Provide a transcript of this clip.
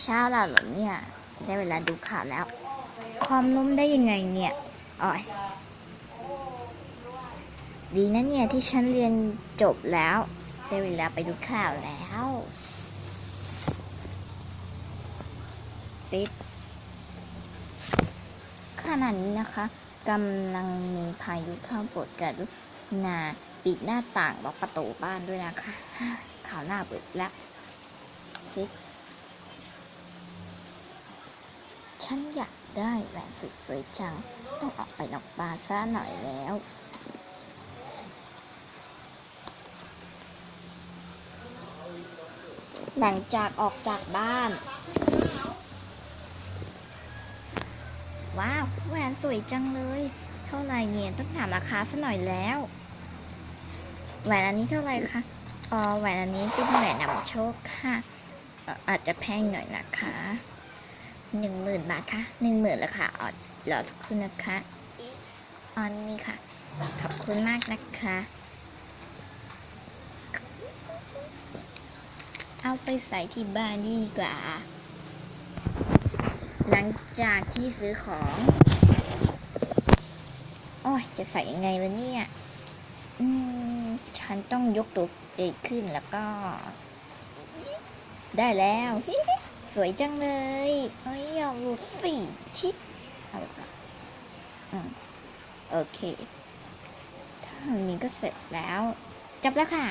เช้าแล้วเหรอเนี่ย ได้เวลาดูข่าวแล้ว ความล้มได้ยังไงเนี่ยอ๋อยดีนะเนี่ยที่ฉันเรียนจบแล้ว ได้เวลาไปดูข่าวแล้ว ติดขณะนี้นะคะกำลังมีพายุเข้าปดกรุณาปิดหน้าต่างล็อกประตูบ้านด้วยนะคะ ข่าวหน้าเปิดแล้วติด ฉันอยากได้แหวนสวยๆจัง ต้องออกไปนอกบ้านซะหน่อยแล้วหลังจากออกจากบ้าน ว้าวแหวนสวยจังเลย เท่าไหร่เนี่ยต้องถามราคาซะหน่อยแล้ว แหวนอันนี้เท่าไหร่คะอ๋อแหวนอันนี้เป็นแหวนนำโชคค่ะอาจจะแพงหน่อยนะคะ หนึ่งหมื่นบาทค่ะหนึ่งหมื่นแล้วค่ะอ๋อรอสักครู่นะคะออนี่ค่ะ ขอบคุณมากนะคะ เอาไปใส่ที่บ้านดีกว่า หลังจากที่ซื้อของ โอ้ย จะใส่ยังไงละเนี่ย อืม ฉันต้องยกตัวเองขึ้นแล้วก็ ได้แล้ว สวยจังเลยเอ้ยอยาลูกสี่ชิปเอาละอืมโอเคท่านี้ก็เสร็จแล้ว จบแล้วค่ะ